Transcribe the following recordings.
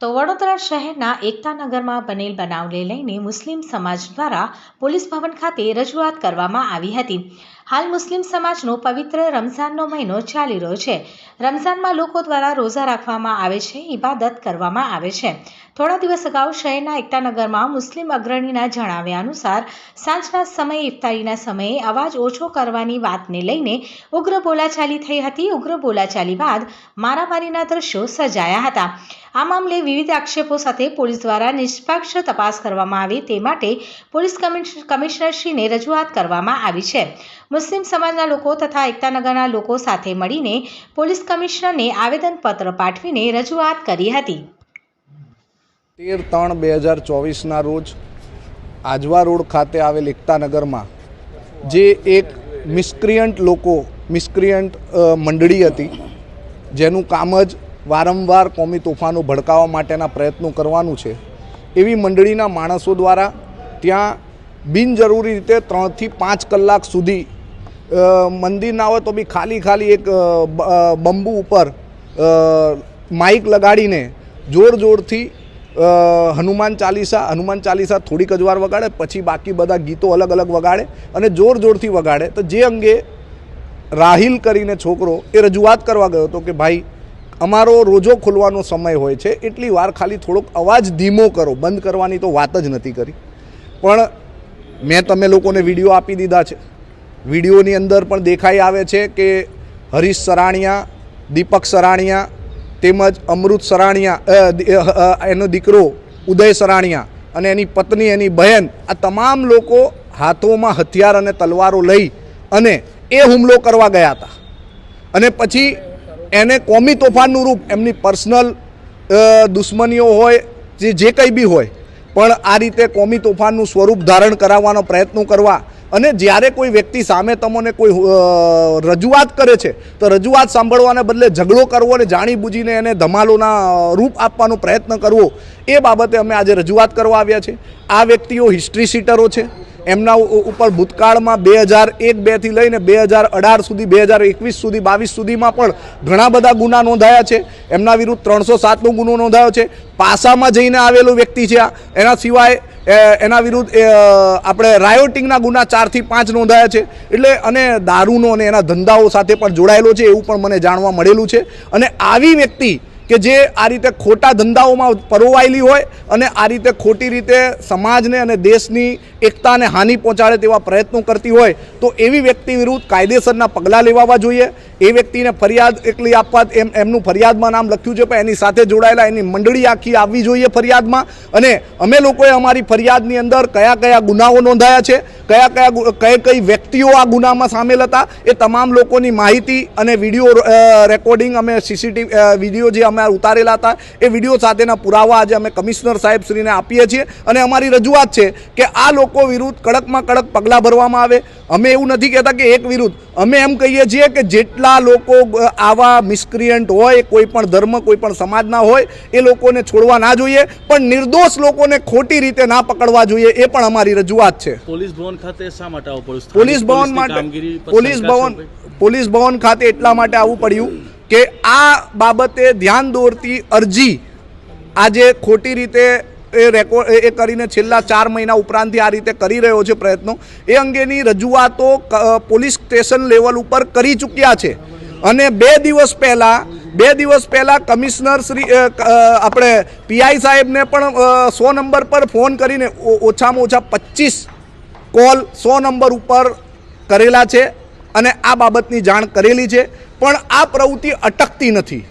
તો વડોદરા શહેરના એકતાનગરમાં બનેલ બનાવને લઈને મુસ્લિમ સમાજ દ્વારા પોલીસ ભવન ખાતે રજૂઆત કરવામાં આવી હતી. હાલ મુસ્લિમ સમાજનો પવિત્ર રમઝાનનો મહિનો ચાલી રહ્યો છે. રમઝાનમાં લોકો દ્વારા રોઝા રાખવામાં આવે છે, ઇબાદત કરવામાં આવે છે. થોડા દિવસ અગાઉ શહેરના એકતાનગરમાં મુસ્લિમ અગ્રણીના જણાવ્યા અનુસાર, સાંજના સમયે ઇફતારીના સમયે અવાજ ઓછો કરવાની વાતને લઈને ઉગ્ર બોલાચાલી થઈ હતી. ઉગ્ર બોલાચાલી બાદ મારામારીના દ્રશ્યો સર્જાયા હતા. આ મામલે વિવિધ આક્ષેપો સાથે પોલીસ દ્વારા નિષ્પક્ષ તપાસ કરવામાં આવે તે માટે પોલીસ કમિશ- કમિશનરશ્રીને રજૂઆત કરવામાં આવી છે. મુસ્લિમ સમાજના લોકો તથા એકતાનગરના લોકો સાથે મળીને પોલીસ કમિશનરને આવેદનપત્ર પાઠવીને રજૂઆત કરી હતી. તેર ત્રણ બે હજાર ચોવીસના રોજ આજવા રોડ ખાતે આવેલ એકતાનગરમાં જે એક મિસક્રિયન્ટ લોકો, મિસક્રિયન્ટ મંડળી હતી, જેનું કામ જ વારંવાર કોમી તોફાનો ભડકાવવા માટેના પ્રયત્નો કરવાનું છે. એવી મંડળીના માણસો દ્વારા ત્યાં બિનજરૂરી રીતે ત્રણથી પાંચ કલાક સુધી મંદિર ના હોય તો બી ખાલી ખાલી એક બંબુ ઉપર માઇક લગાડીને જોર જોરથી હનુમાન ચાલીસા હનુમાન ચાલીસા થોડીક જ વાર વગાડે, પછી બાકી બધા ગીતો અલગ અલગ વગાડે અને જોર જોરથી વગાડે. તો જે અંગે રાહિલ કરીને છોકરો એ રજૂઆત કરવા ગયો હતો કે ભાઈ અમારો રોજો ખોલવાનો સમય હોય છે, એટલી વાર ખાલી થોડોક અવાજ ધીમો કરો, બંધ કરવાની તો વાત જ નથી કરી. પણ મેં તમે લોકોને વીડિયો આપી દીધા છે. વિડીયોની અંદર પણ દેખાઈ આવે છે કે હરીશ સરાણિયા, દીપક સરાણિયા તેમજ અમૃત સરાણિયા એનો દીકરો ઉદય સરાણિયા અને એની પત્ની, એની બહેન, આ તમામ લોકો હાથોમાં હથિયાર અને તલવારો લઈ અને એ હુમલો કરવા ગયા હતા. અને પછી એને કોમી તોફાનનું રૂપ, એમની પર્સનલ દુશ્મનીઓ હોય, જે જે કંઈ બી હોય, પણ આ રીતે કોમી તોફાનનું સ્વરૂપ ધારણ કરાવવાનો પ્રયત્નો કરવા અને જ્યારે કોઈ વ્યક્તિ સામે તમને કોઈ રજૂઆત કરે છે, તો રજૂઆત સાંભળવાને બદલે ઝઘડો કરવો અને જાણીબૂજીને એને ધમાલોના રૂપ આપવાનો પ્રયત્ન કરવો, એ બાબતે અમે આજે રજૂઆત કરવા આવ્યા છે. આ વ્યક્તિઓ હિસ્ટ્રી સીટરો છે. એમના ઉપર ભૂતકાળમાં બે હજાર એક બેથી લઈને બે હજાર અઢાર સુધી, બે હજાર એકવીસ સુધી, બાવીસ સુધીમાં પણ ઘણા બધા ગુના નોંધાયા છે. એમના વિરુદ્ધ ત્રણસો સાતનો ગુનો નોંધાયો છે. પાસામાં જઈને આવેલો વ્યક્તિ છે આ. એના સિવાય એના વિરુદ્ધ આપણે રાયોટિંગના ગુના ચારથી પાંચ નોંધાયા છે. એટલે અને દારૂનો અને એના ધંધાઓ સાથે પણ જોડાયેલો છે એવું પણ મને જાણવા મળેલું છે. અને આવી વ્યક્તિ કે જે આ રીતે ખોટા ધંધાઓમાં પરોવાયેલી હોય અને આ રીતે ખોટી રીતે સમાજને અને દેશની એકતાને હાનિ પહોંચાડે તેવા પ્રયત્નો કરતી હોય, તો એવી વ્યક્તિ વિરુદ્ધ કાયદેસરના પગલાં લેવાવા જોઈએ. એ વ્યક્તિને ફરિયાદ એકલી આપવા એમ, એમનું ફરિયાદમાં નામ લખ્યું છે, પણ એની સાથે જોડાયેલા, એની મંડળી આખી આવવી જોઈએ ફરિયાદમાં. અને અમે લોકોએ અમારી ફરિયાદની અંદર કયા કયા ગુનાઓ નોંધાયા છે, કયા કયા કઈ કઈ વ્યક્તિઓ આ ગુનામાં સામેલ હતા, એ તમામ લોકોની માહિતી અને વીડિયો રેકોર્ડિંગ અમે સીસીટીવી વીડિયો જે અમે ઉતારેલા હતા. એ વીડિયો સાથેના પુરાવા આજે અમે કમિશનર સાહેબ શ્રીને આપીએ છીએ. અને અમારી રજૂઆત છે કે આ લોકો વિરુદ્ધ કડકમાં કડક પગલાં ભરવામાં આવે. અમે એવું નથી કહેતા કે એક વિરુદ્ધ. અમે એમ કહીએ છીએ કે જેટલા લોકો આવા મિસક્રિયન્ટ હોય કોઈ પણ ધર્મ કોઈ પણ સમાજના હોય એ લોકોને છોડવા ના જોઈએ. પણ નિર્દોષ લોકોને ખોટી રીતે ના પકડવા જોઈએ એ પણ અમારી રજૂઆત છે. પોલીસ ભવન ખાતે શા માટે આવવું પડ્યું? પોલીસ ભવન માટે પોલીસ ભવન પોલીસ ભવન ખાતે એટલા માટે આવવું પડ્યું કે આ બાબતે ધ્યાન દોરતી અરજી આજે ખોટી રીતે એ રેકોર્ડ એ કરીને છેલ્લા ચાર મહિના ઉપરાંતથી આ રીતે કરી રહ્યો છે પ્રયત્નો. એ અંગેની રજૂઆતો પોલીસ સ્ટેશન લેવલ ઉપર કરી ચૂક્યા છે. અને બે દિવસ પહેલાં બે દિવસ પહેલાં કમિશનર શ્રી આપણે પીઆઈ સાહેબને પણ સો નંબર પર ફોન કરીને ઓછામાં ઓછા પચીસ કોલ સો નંબર ઉપર કરેલા છે. અને આ બાબતની જાણ કરેલી છે, પણ આ પ્રવૃત્તિ અટકતી નથી.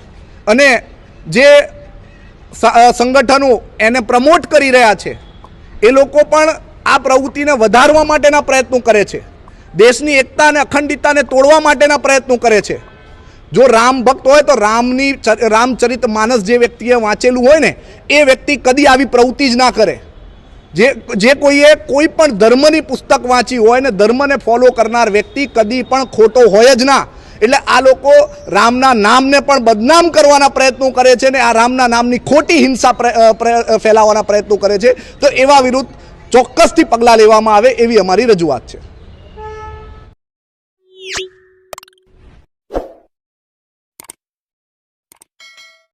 અને જે સંગઠનો એને પ્રમોટ કરી રહ્યા છે, એ લોકો પણ આ પ્રવૃત્તિને વધારવા માટેના પ્રયત્નો કરે છે. દેશની એકતા અને અખંડિતતાને તોડવા માટેના પ્રયત્નો કરે છે. જો રામ ભક્ત હોય તો રામની રામચરિત માનસ જે વ્યક્તિએ વાંચેલું હોય ને, એ વ્યક્તિ કદી આવી પ્રવૃત્તિ જ ના કરે. જે જે કોઈએ કોઈ પણ ધર્મની પુસ્તક વાંચી હોય ને ધર્મને ફોલો કરનાર વ્યક્તિ કદી પણ ખોટો હોય જ ના. એટલે આ લોકો રામના નામને પણ બદનામ કરવાના પ્રયત્નો કરે છે ને આ રામના નામની ખોટી હિંસા ફેલાવવાના પ્રયત્નો કરે છે. તો એવા વિરુદ્ધ ચોક્કસથી પગલાં લેવામાં આવે એવી અમારી રજૂઆત છે.